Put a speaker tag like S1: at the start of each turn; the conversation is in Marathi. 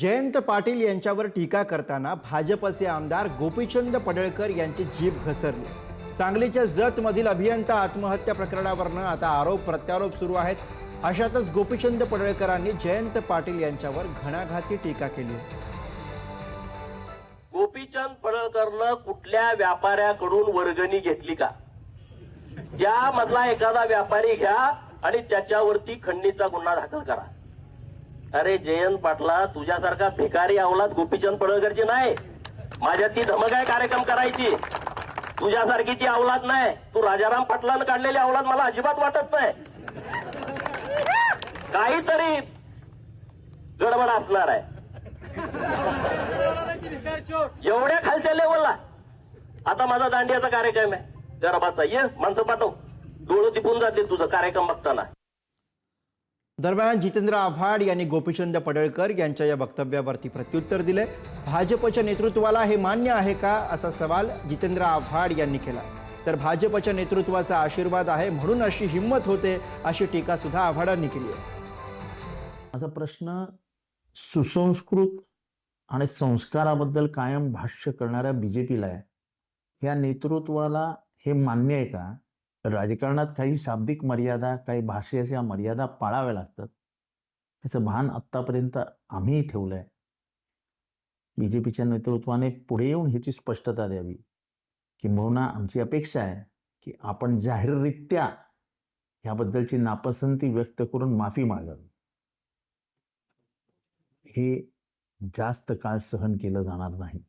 S1: जयंत पाटील यांच्यावर टीका करताना भाजपचे आमदार गोपीचंद पडळकर यांची जीभ घसरली. सांगलीच्या जतमधील अभियंता आत्महत्या प्रकरणावरनं आता आरोप प्रत्यारोप सुरू आहेत. अशातच गोपीचंद पडळकरांनी जयंत पाटील यांच्यावर घणाघाती टीका केली.
S2: गोपीचंद पडळकरनं कुठल्या व्यापाऱ्याकडून वर्गणी घेतली का? त्यामधला एखादा व्यापारी घ्या आणि त्याच्यावरती खंडणीचा गुन्हा दाखल करा. अरे जयंत पाटला तुझ्यासारखा भिकारी अवलाद गोपीचंद पडळकरची नाही. माझ्या ती धमक आहे कार्यक्रम करायची. तुझ्यासारखी ती अवलाद नाही. तू राजाराम पाटलानं काढलेली अवलाद मला अजिबात वाटत नाही. काहीतरी गडबड असणार आहे. एवढ्या खालच्या लेवलला आता माझा दांडियाचा कार्यक्रम आहे. गरबाचा ये माणसं पाठव. डोळं तिपून जातील तुझं. कार्यक्रम बघताना.
S1: दरम्यान जितेंद्र आव्हाड यांनी गोपीचंद पडळकर यांच्या या वक्तव्यावरती प्रत्युत्तर दिले. भाजपच्या नेतृत्वाला हे मान्य आहे का? असा सवाल जितेंद्र आव्हाड यांनी केला. तर भाजपच्या नेतृत्वाचा आशीर्वाद आहे म्हणून अशी हिंमत होते अशी टीका सुद्धा आव्हाडांनी केली आहे.
S3: माझा प्रश्न सुसंस्कृत आणि संस्काराबद्दल कायम भाष्य करणाऱ्या बीजेपीला आहे या नेतृत्वाला हे मान्य आहे का? राजकारणात काही शाब्दिक मर्यादा काही भाषेच्या मर्यादा पाळाव्या लागतात. याचं भान आत्तापर्यंत आम्हीही ठेवलं आहे बी जे पीच्या नेतृत्वाने पुढे येऊन ह्याची स्पष्टता द्यावी किंबहुना आमची अपेक्षा आहे की आपण जाहीररित्या ह्याबद्दलची नापसंती व्यक्त करून माफी मागावी. हे जास्त काळ सहन केलं जाणार नाही.